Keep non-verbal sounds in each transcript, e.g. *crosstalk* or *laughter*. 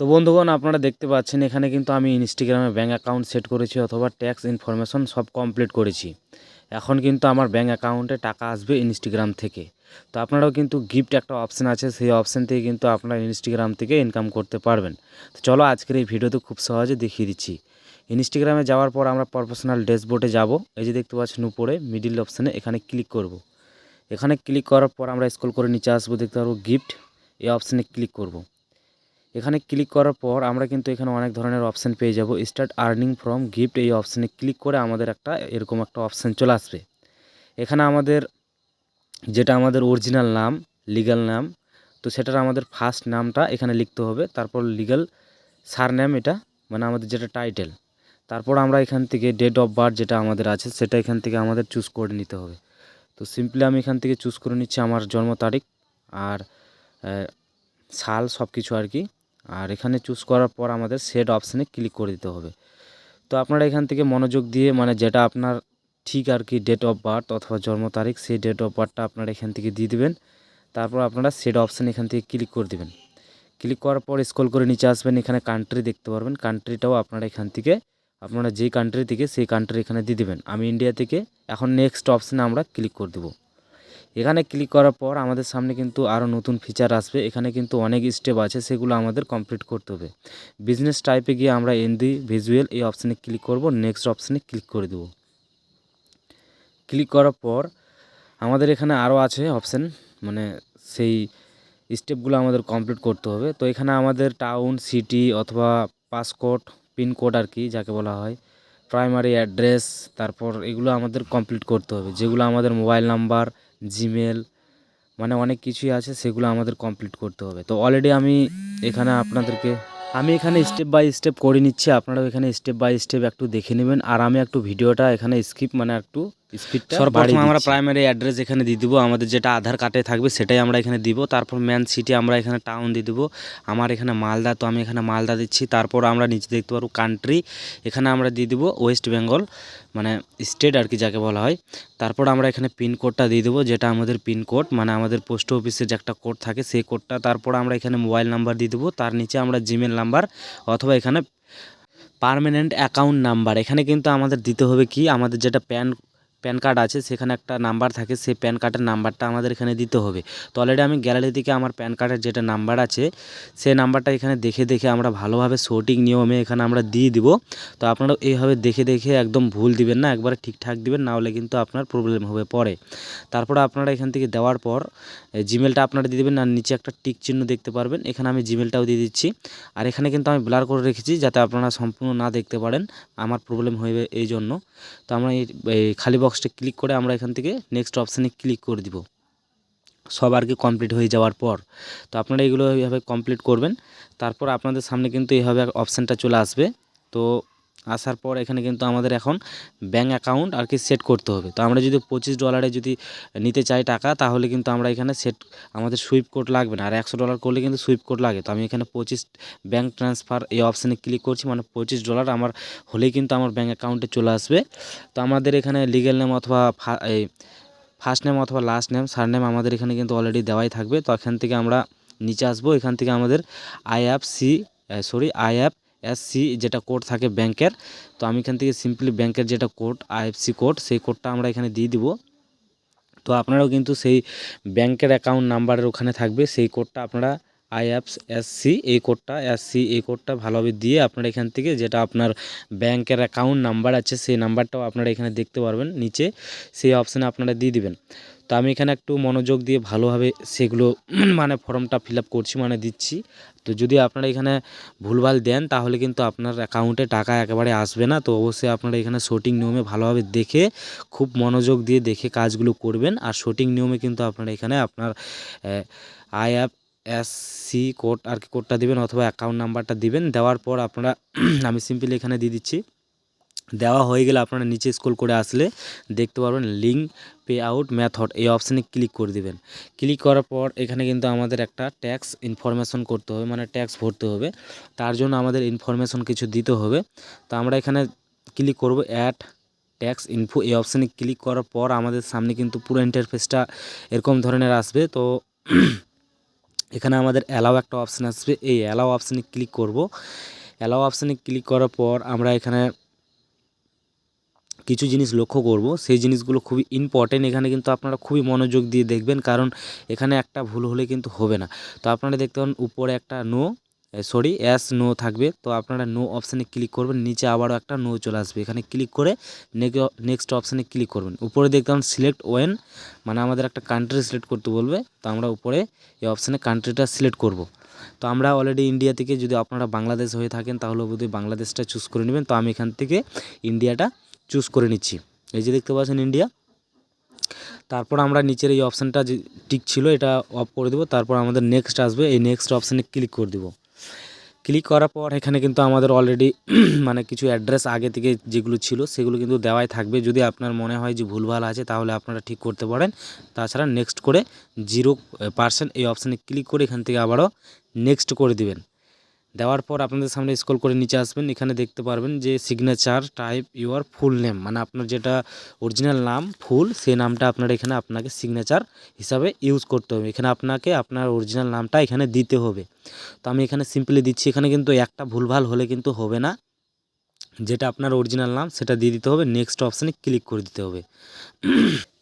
তো বন্ধুগণ, আপনারা দেখতে পাচ্ছেন এখানে কিন্তু আমি ইনস্টাগ্রামে ব্যাঙ্ক অ্যাকাউন্ট সেট করেছি অথবা ট্যাক্স ইনফরমেশন সব কমপ্লিট করেছি। এখন কিন্তু আমার ব্যাঙ্ক অ্যাকাউন্টে টাকা আসবে ইনস্টাগ্রাম থেকে। তো আপনারাও কিন্তু গিফট একটা অপশান আছে, সেই অপশান থেকে কিন্তু আপনারা ইনস্টাগ্রাম থেকে ইনকাম করতে পারবেন। তো চলো আজকের এই ভিডিওতে খুব সহজে দেখিয়ে দিচ্ছি। ইনস্টাগ্রামে যাওয়ার পর আমরা প্রফেশনাল ড্যাশবোর্ডে যাব। এই যে দেখতে পাচ্ছেন উপরে মিডিল অপশানে এখানে ক্লিক করব। এখানে ক্লিক করার পর আমরা স্ক্রল করে নিচে আসব, দেখতে পারব গিফট এই অপশানে ক্লিক করব। এখানে ক্লিক করার পর আমরা কিন্তু এখানে অনেক ধরনের অপশান পেয়ে যাব। স্টার্ট আর্নিং ফ্রম গিফট এই অপশানে ক্লিক করে আমাদের একটা এরকম একটা অপশান চলে আসবে। এখানে আমাদের যেটা আমাদের অরিজিনাল নাম লিগ্যাল নাম, তো সেটার আমাদের ফার্স্ট নামটা এখানে লিখতে হবে। তারপর লিগ্যাল সার নেম এটা মানে আমাদের যেটা টাইটেল তারপর আমরা এখান থেকে ডেট অফ বার্থ যেটা আমাদের আছে, সেটা এখান থেকে আমাদের চুজ করে নিতে হবে। তো সিম্পলি আমি এখান থেকে চুজ করে নিচ্ছি আমার জন্ম তারিখ আর সাল সব কিছু আর কি। আর এখানে চুজ করার পর আমাদের সেট অপশানে ক্লিক করে দিতে হবে। তো আপনারা এখান থেকে মনোযোগ দিয়ে মানে যেটা আপনার ঠিক আর কি ডেট অফ বার্থ অথবা জন্ম তারিখ সেই ডেট অফ বার্থটা আপনারা এখান থেকে দিয়ে দেবেন। তারপর আপনারা সেট অপশান এখান থেকে ক্লিক করে দিবেন। ক্লিক করার পর স্ক্রল করে নিচে আসবেন, এখানে কান্ট্রি দেখতে পারবেন। কান্ট্রিটাও আপনারা এখান থেকে, আপনারা যেই কান্ট্রি থেকে সেই কান্ট্রি এখানে দিয়ে দিবেন। আমি ইন্ডিয়া থেকে, এখন নেক্সট অপশানে আমরা ক্লিক করে দেবো। এখানে ক্লিক করার পর আমাদের সামনে কিন্তু আরও নতুন ফিচার আসবে। এখানে কিন্তু অনেক স্টেপ আছে, সেগুলো আমাদের কমপ্লিট করতে হবে। বিজনেস টাইপে গিয়ে আমরা এনডি ভিজুয়াল এই অপশানে ক্লিক করব নেক্সট অপশানে ক্লিক করে দেবো। ক্লিক করার পর আমাদের এখানে আরও আছে অপশান মানে সেই স্টেপগুলো আমাদের কমপ্লিট করতে হবে। তো এখানে আমাদের টাউন সিটি অথবা পাসকোড পিনকোড আর কি যাকে বলা হয় প্রাইমারি অ্যাড্রেস তারপর এগুলো আমাদের কমপ্লিট করতে হবে। যেগুলো আমাদের মোবাইল নাম্বার জিমেল মানে অনেক কিছুই আছে, সেগুলো আমাদের কমপ্লিট করতে হবে। তো অলরেডি আমি এখানে আপনাদেরকে, আমি এখানে স্টেপ বাই স্টেপ করে নিচ্ছি। আপনারাও এখানে স্টেপ বাই স্টেপ একটু দেখে নেবেন। আর আমি একটু ভিডিওটা এখানে স্কিপ মানে একটু স্পিডটা সর্বপ্রথম আমরা প্রাইমারি অ্যাড্রেস এখানে দিয়ে দিব। আমাদের যেটা আধার কার্ডে থাকবে সেটাই আমরা এখানে দিব। তারপর ম্যান সিটি আমরা এখানে টাউন দিয়ে দেবো। আমার এখানে মালদা তো আমি এখানে মালদা দিচ্ছি। তারপর আমরা নিচে দেখতে পারব কান্ট্রি এখানে আমরা দিয়ে দিব ওয়েস্ট বেঙ্গল মানে স্টেট আর কি যাকে বলা হয়। তারপর আমরা এখানে পিনকোডটা দিয়ে দেবো যেটা আমাদের পিনকোড মানে আমাদের পোস্ট অফিসের যে একটা কোড থাকে সেই কোডটা তারপর আমরা এখানে মোবাইল নাম্বার দিয়ে দেবো। তার নিচে আমরা জিমেল নাম্বার অথবা এখানে পার্মানেন্ট অ্যাকাউন্ট নাম্বার এখানে কিন্তু আমাদের দিতে হবে কি? আমাদের যেটা প্যান প্যান কার্ড আছে, সেখানে একটা নাম্বার থাকে, সেই প্যান কার্ডের নাম্বারটা আমাদের এখানে দিতে হবে। তো অলরেডি আমি গ্যালারি থেকে আমার প্যান কার্ডের যেটা নাম্বার আছে, সেই নাম্বারটা এখানে দেখে দেখে আমরা ভালোভাবে সঠিক নিয়মে এখানে আমরা দিয়ে দিব। তো আপনারা এইভাবে দেখে দেখে একদম ভুল দিবেন না, একবারে ঠিকঠাক দিবেন, না হলে কিন্তু আপনার প্রবলেম হবে পরে। তারপর আপনারা এখান থেকে দেওয়ার পর জিমেলটা আপনারা দিয়ে দেবেন, আর নিচে একটা টিক চিহ্ন দেখতে পারবেন, এখানে আমি জিমেলটাও দিয়ে দিচ্ছি। আর এখানে কিন্তু আমি ব্লার করে রেখেছি, যাতে আপনারা সম্পূর্ণ না দেখতে পারেন, আমার প্রবলেম হয়ে এই জন্য তো আমরা এই খালি বক্সটা ক্লিক করে আমরা এখান থেকে নেক্সট অপশানে ক্লিক করে দিব। সব আর কি কমপ্লিট হয়ে যাওয়ার পর। তো আপনারা এগুলো এইভাবে কমপ্লিট করবেন। তারপর আপনাদের সামনে কিন্তু এইভাবে অপশানটা চলে আসবে। তো আসার পর এখানে কিন্তু আমাদের এখন ব্যাঙ্ক অ্যাকাউন্ট আর কি সেট করতে হবে। তো আমরা যদি পঁচিশ ডলারে যদি নিতে চাই টাকা, তাহলে কিন্তু আমরা এখানে সেট আমাদের সুইপ কোড লাগবে না। আর একশো ডলার করলে কিন্তু সুইপ কোড লাগে। তো আমি এখানে পঁচিশ ব্যাঙ্ক ট্রান্সফার এই অপশানে ক্লিক করছি মানে পঁচিশ ডলার আমার হলেই কিন্তু আমার ব্যাঙ্ক অ্যাকাউন্টে চলে আসবে। তো আমাদের এখানে লিগেল নেম অথবা এই ফার্স্ট নেম অথবা লাস্ট নেম সার নেম আমাদের এখানে কিন্তু অলরেডি দেওয়াই থাকবে। তো এখান থেকে আমরা নিচে আসব। এখান থেকে আমাদের I F C sorry I F S C যেটা কোড থাকে ব্যাংকের, তো আমি এখান থেকে সিম্পলি ব্যাংকের যেটা কোড, আইএফসি কোড, সেই কোডটা আমরা এখানে দিয়ে দিব। তো আপনারাও কিন্তু সেই ব্যাংকের অ্যাকাউন্ট নাম্বারের ওখানে থাকবে, সেই কোডটা আপনারা আইএফস এস সি, এই কোডটা, এস সি, এই কোডটা ভালোভাবে দিয়ে আপনারা এখান থেকে যেটা আপনার ব্যাংকের অ্যাকাউন্ট নাম্বার আছে, সেই নাম্বারটাও আপনারা এখানে দেখতে পারবেন, নিচে সেই অপশানে আপনারা দিয়ে দিবেন। তো আমি এখানে একটু মনোযোগ দিয়ে ভালোভাবে সেগুলো *clears throat* মানে ফর্মটা ফিল করছি মানে দিচ্ছি। তো যদি আপনারা এখানে ভুলভাল দেন, তাহলে কিন্তু আপনার অ্যাকাউন্টে টাকা একেবারে আসবে না। তো অবশ্যই আপনারা এখানে সঠিক নিয়মে ভালোভাবে দেখে, খুব মনোযোগ দিয়ে দেখে কাজগুলো করবেন। আর সঠিক নিয়মে কিন্তু আপনারা এখানে আপনার I F S C code আর কি কোডটা দিবেন অথবা অ্যাকাউন্ট নাম্বারটা দিবেন। দেওয়ার পর আপনারা, *clears throat* আমি সিম্পলি এখানে দিয়ে দিচ্ছি। দেওয়া হয়ে গেলে আপনারা নিচে স্ক্রল করে আসলে দেখতে পারবেন লিঙ্ক পে আউট মেথড এই অপশানে ক্লিক করে দিবেন। ক্লিক করার পর এখানে কিন্তু আমাদের একটা ট্যাক্স ইনফরমেশন করতে হবে মানে ট্যাক্স ভরতে হবে। তার জন্য আমাদের ইনফরমেশন কিছু দিতে হবে। তো আমরা এখানে ক্লিক করব অ্যাড ট্যাক্স ইনফো এই অপশানে ক্লিক করার পর আমাদের সামনে কিন্তু পুরো ইন্টারফেসটা এরকম ধরনের আসবে। তো *clears throat* এখানে আমাদের অ্যালাও একটা অপশান আসবে। এই অ্যালাও অপশানে ক্লিক করব। অ্যালাও অপশানে ক্লিক করার পর আমরা এখানে কিছু জিনিস লক্ষ্য করব। সেই জিনিসগুলো খুবই ইম্পর্টেন্ট এখানে কিন্তু আপনারা খুবই মনোযোগ দিয়ে দেখবেন, কারণ এখানে একটা ভুল হলে কিন্তু হবে না। তো আপনারা দেখতে পান, উপরে একটা নো সরি অ্যাস নো থাকবে। তো আপনারা নো অপশানে ক্লিক করবেন, নিচে আবারও একটা নো চলে আসবে। এখানে ক্লিক করে নেক্সট অপশানে ক্লিক করবেন। উপরে দেখতে পাবেন সিলেক্ট ওয়েন মানে আমাদের একটা কান্ট্রি সিলেক্ট করতে বলবে। তো আমরা উপরে এই অপশানে কান্ট্রিটা সিলেক্ট করব। তো আমরা অলরেডি ইন্ডিয়া থেকে যদি আপনারা বাংলাদেশ হয়ে থাকেন, তাহলে বোধহয় বাংলাদেশটা চুজ করে নেবেন। তো আমি এখান থেকে ইন্ডিয়াটা চুজ করে নিচ্ছি। এই যে দেখতে পাচ্ছেন ইন্ডিয়া তারপর আমরা নিচের এই অপশানটা যে টিক ছিল, এটা অফ করে দেবো। তারপর আমাদের নেক্সট আসবে। এই নেক্সট অপশানে ক্লিক করে দেবো। ক্লিক করার পর এখানে কিন্তু আমাদের অলরেডি *clears throat* মানে কিছু অ্যাড্রেস আগে থেকে যেগুলো ছিল, সেগুলো কিন্তু দেওয়াই থাকবে। যদি আপনার মনে হয় যে ভুলভাল আছে, তাহলে আপনারা ঠিক করতে পারেন। তাছাড়া নেক্সট করে জিরো পার্সেন্ট এই অপশানে ক্লিক করে এখান থেকে আবারও নেক্সট করে দিবেন। দেওয়ার পর আপনাদের সামনে স্ক্রল করে নিচে আসবেন, এখানে দেখতে পারবেন যে signature type your full name মানে আপনার যেটা অরিজিনাল নাম ফুল সেই নামটা আপনার এখানে আপনাকে সিগনেচার হিসাবে ইউজ করতে হবে। এখানে আপনাকে আপনার অরিজিনাল নামটা এখানে দিতে হবে। তো আমি এখানে সিম্পলি দিচ্ছি, এখানে কিন্তু একটা ভুলভাল হলে কিন্তু হবে না। যেটা আপনার অরিজিনাল নাম, সেটা দিয়ে দিতে হবে। নেক্সট অপশানে ক্লিক করে দিতে হবে।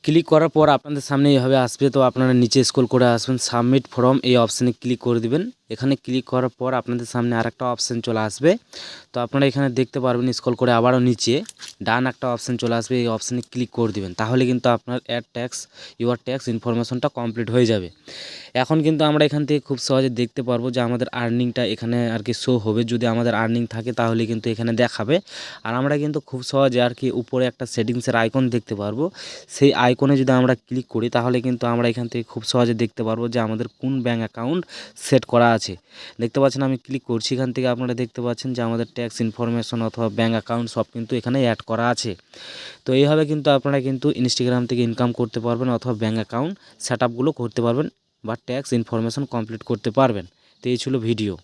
ক্লিক করার পর আপনাদের সামনে এইভাবে আসবে। তো আপনারা নিচে স্ক্রল করে আসবেন সাবমিট ফর্ম এই অপশানে ক্লিক করে দিবেন। এখানে ক্লিক করার পর আপনাদের সামনে আরেকটা অপশান চলে আসবে। তো আপনারা এখানে দেখতে পারবেন স্ক্রল করে আবারও নিচে। ডান একটা অপশান চলে আসবে, এই অপশানে ক্লিক করে দিবেন। তাহলে কিন্তু আপনার অ্যাড ট্যাক্স ইউর ট্যাক্স ইনফরমেশনটা কমপ্লিট হয়ে যাবে। এখন কিন্তু আমরা এখান থেকে খুব সহজে দেখতে পারব যে আমাদের আর্নিংটা এখানে আর কি শো হবে। যদি আমাদের আর্নিং থাকে তাহলে কিন্তু এখানে দেখাবে। আর আমরা কিন্তু খুব সহজে আর কি উপরে একটা সেটিংসের আইকন দেখতে পারব। সেই আইকনে যদি আমরা ক্লিক করি, তাহলে কিন্তু আমরা এখান থেকে খুব সহজে দেখতে পারব যে আমাদের কোন ব্যাঙ্ক অ্যাকাউন্ট সেট করা আছে। দেখতে পাচ্ছেন আমি ক্লিক করছি। এখান থেকে আপনারা দেখতে পাচ্ছেন যে আমাদের ট্যাক্স ইনফরমেশন অথবা ব্যাঙ্ক অ্যাকাউন্ট সব কিন্তু এখানে অ্যাড করা আছে। তো এইভাবে কিন্তু আপনারা কিন্তু ইনস্টাগ্রাম থেকে ইনকাম করতে পারবেন অথবা ব্যাঙ্ক অ্যাকাউন্ট সেট করতে পারবেন বা ট্যাক্স ইনফরমেশন কমপ্লিট করতে পারবেন। তো এই ছিল ভিডিও